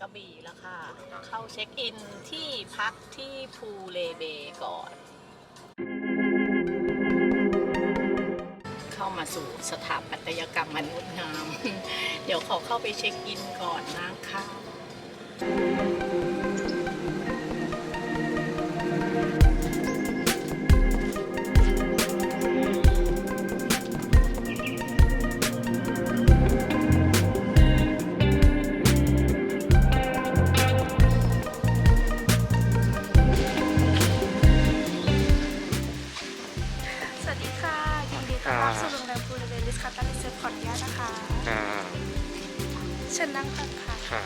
กระบี่แล้วค่ะ เข้าเช็คอินที่พักที่ภูเลเบก่อน เข้ามาสู่สถาปัตยกรรมมนุษย์งาม เดี๋ยวขอเข้าไปเช็คอินก่อนนะคะ เชิญนั่งก่อนค่ะค่ะ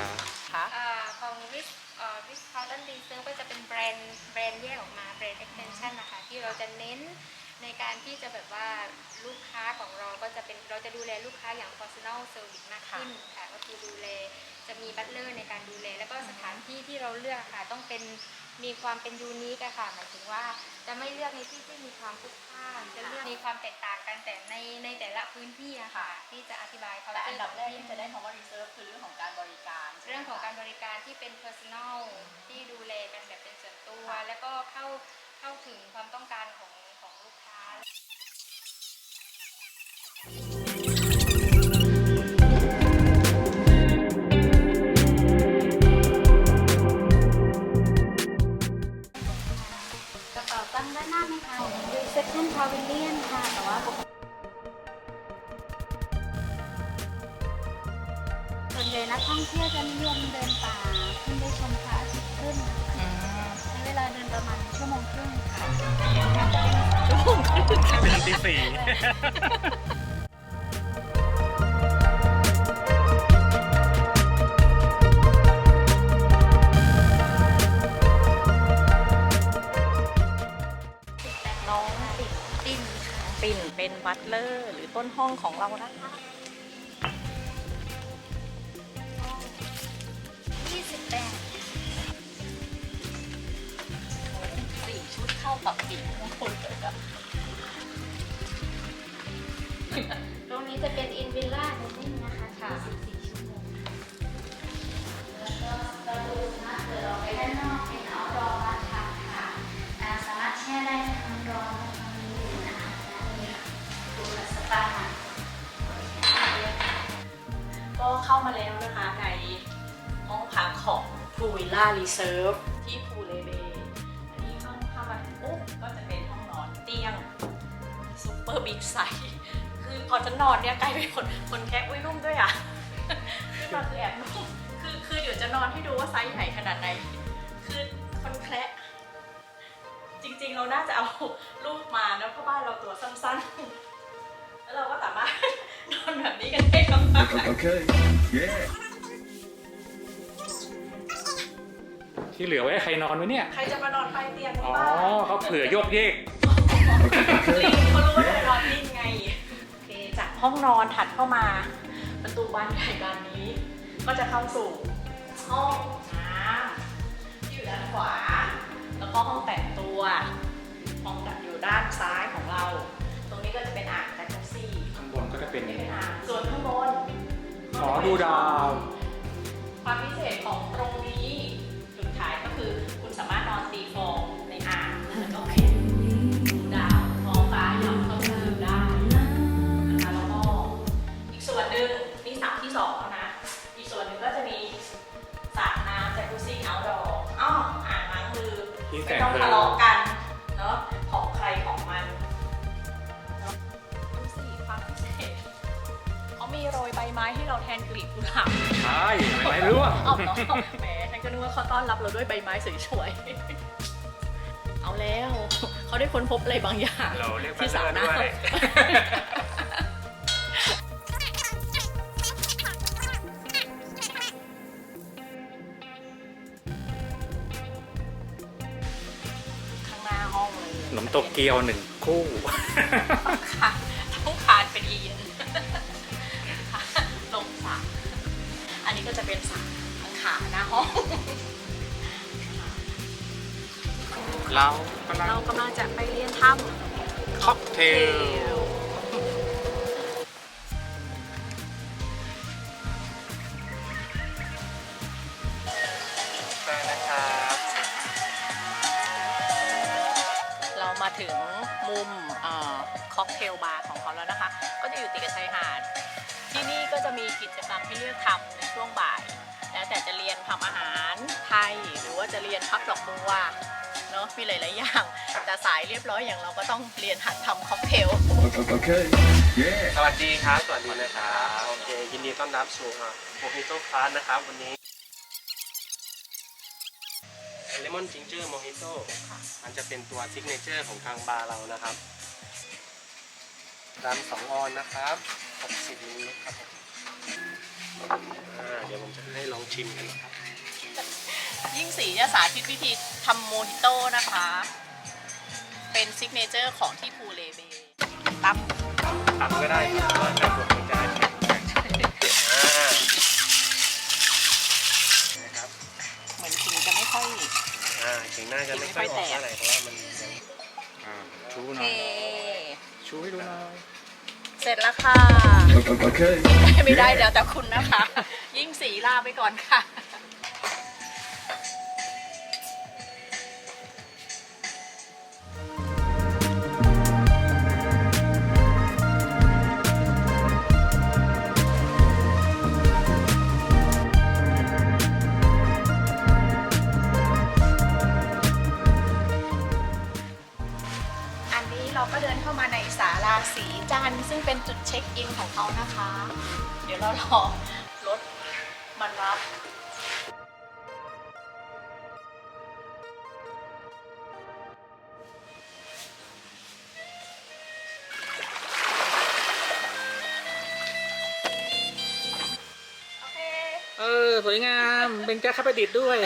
ค่ะอ่าของวิสเอ่อวิสคาร์ตันรีเซิร์ฟก็จะเป็นแบรนด์แบรนด์แยกออกมาแบรนด์ extension นะคะที่เราจะเน้นในการที่จะแบบว่าลูกค้าของเราก็จะเป็นเราจะดูแลลูกค้าอย่าง personal service มากขึ้นค่ะก็คือดูแลจะมีบัตเลอร์ในการดูแล แล้วก็สถานที่ที่เราเลือกค่ะต้องเป็น มีความเป็นยูนิคอะค่ะหมายถึงว่าจะไม่เลือกในที่ที่มีความพลุกพล่านจะเลือกมีความแตกต่างกันแต่ในในแต่ละพื้นที่อะค่ะ ที่จะอธิบายเขาแต่อันดับแรกที่จะได้คำว่า reserve คือเรื่องของการบริการใช่ไหมคะเรื่องของการบริการที่เป็น personal ที่ดูแลกันแบบเป็นส่วนตัว แล้วก็เข้าเข้าถึงความต้องการของ ค่ะเป็นตีสี่น้องปิ่นปิ่นค่ะปิ่นเป็นบัตเลอร์ หรือต้นห้องของเรานะคะากับปิ่นมงคลเลยอะตรงนี้จะเป็น In Villa Dining นะคะค่ะ44ชั่วโมง แล้วก็ประตูนะเปิดออกไปด้านนอกเป็น outdoor bathtub ค่ะอ่าสามารถแช่ได้ทั้งร้อนและทั้งเย็นนะคะและมีดูแลสปาก็เข้ามาแล้วนะคะในห้องพักของพูวิลล่ารีเซิร์ฟ อร์บิ๊กไซส์คือพอจะนอนเนี่ยกลายเป็นคนคนแค่อุ้ยนุ่มด้วยอะคือตอนคือแอบนุ่มคือคือเดี๋ยวจะนอนให้ดูว่าไซส์ไหนขนาดไหน คือคนแคระจริงๆเราน่าจะเอารูปมานะเพราะบ้านเราตัวสั้นๆ แล้วเราก็สามารถนอนแบบนี้กันได้ทั้งบ้าน Okay. Yeah. ที่เหลือไว้ให้ใครนอนไว้เนี่ย ใครจะมานอนปลายเตียงที่อ๋อบ้านเขาเผื่อโยกเยก ลิงเขารู้ว่าจะนอนนิ่งไงโอเคจากห้องนอนถัดเข้ามา ประตูบานใหญ่บานนี้ ก็จะเข้าสู่ห้องน้ำที่อยู่ด้านขวา แล้วก็ห้องแต่งตัวห้องอยู่ด้านซ้ายของเรา ตรงนี้ก็จะเป็นอ่างแจ็คกุซี่ข้างบนก็จะเป็น นี่เป็นอ่างส่วนข้างบนหอดูดาว งนี่สระที่สองแล้วนะ อีกส่วนหนึ่งก็จะมีสระน้ำจากุซี่เอาดอร์อ้ออ่างล้างมือที่แสไม่งต้องเพลิทะงเลาะกันเนาะของใครของมันเนาะดูสิความพิเศษเขามีโรยใบไม้ให้เราแทนกลีบกุหลาบใช่ไม่ไม่รู้อะเอาเนาะแหมฉันก็นึกว่าเขาต้อนรับเราด้วยใบไม้สวยๆเอาแล้ว เขาได้ค้นพบอะไรบางอย่างเราเรียกที่สระ ตเกียวหนึ่งคู่ ค่ะต้องคานเป็นเอียนลงสระอันนี้ก็จะเป็นสระข้างขาหน้าห้องเรากำลังเรากำลังจะไปเรียนถ้ำค็อกเทล ถึงมุมค็อกเทลบาร์ของเขาแล้วนะคะ ก็จะอยู่ติดกับชายหาด ที่นี่ก็จะมีกิจกรรมให้เลือกทำในช่วงบ่าย แล้วแต่จะเรียนทำอาหารไทย หรือว่าจะเรียนพับดอกบัวเนาะมีหลาย ๆ อย่าง แต่สายเรียบร้อยอย่างเราก็ต้องเรียนหัดทำค็อกเทล Okay. Yeah. สวัสดีครับ สวัสดีนะครับ โอเค ยินดีต้อนรับสู่โมฮิโต้คลาสนะครับ วันนี้ เลมอนจิงเจอร์โมฮิโต้มันจะเป็นตัวซิกเนเจอร์ของทางบาร์เรานะครับดำสองออนนะครับ60มิลลิลิตรครับผมอ่าเดี๋ยวผมจะให้ลองชิมกันนะครับ ยิ่งสีจะสาธิตวิธีทำโมฮิโต้นะคะ เป็นซิกเนเจอร์ของที่พูเลเบตั้มตับก็ได้ครับเพราะว่าในตัวมันจะแข็ ถึงน่าจะไม่ค่อยออกเท่าไหร่เพราะว่ามันยังอ่าชูโอหเคน่อยชูให้ดูหน่อยเสร็จแล้วค่ะ Okay. ไม่ได้แล้วแต่คุณนะคะ ยิ่งสีลาไปก่อนค่ะ ซึ่งเป็นจุดเช็คอินของเขานะคะ เดี๋ยวเรารอรถมารับโอเคเออสวยงาม เป็นแก้วข้าวประดิษฐ์ด้วย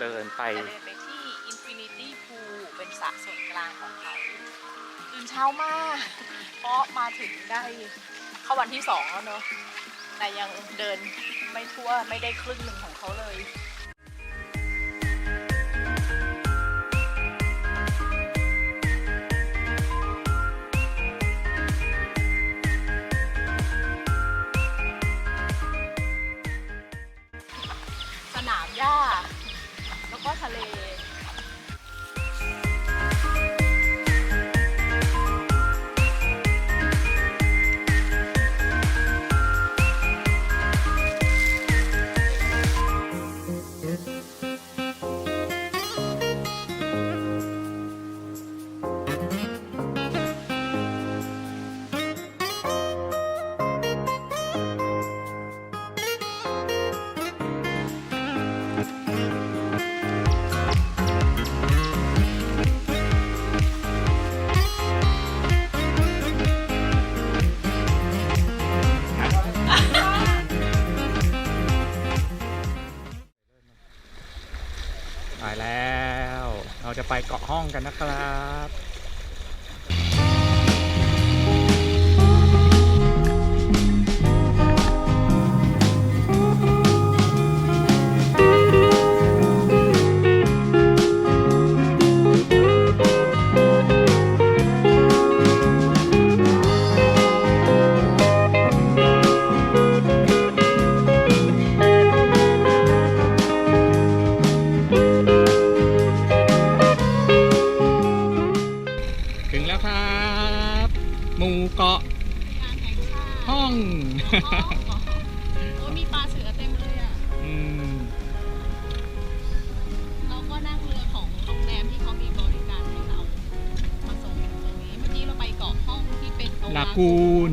เดินไป จะเดินไปที่ Infinity Pool เป็นสระส่วนกลางของเขาตื่นเช้ามาก เพราะมาถึงได้เข้าวันที่สองแล้วเนอะแต่ยังเดินไม่ทั่วไม่ได้ครึ่งหนึ่งของเขาเลย ห้องกันนะครับ ลากูน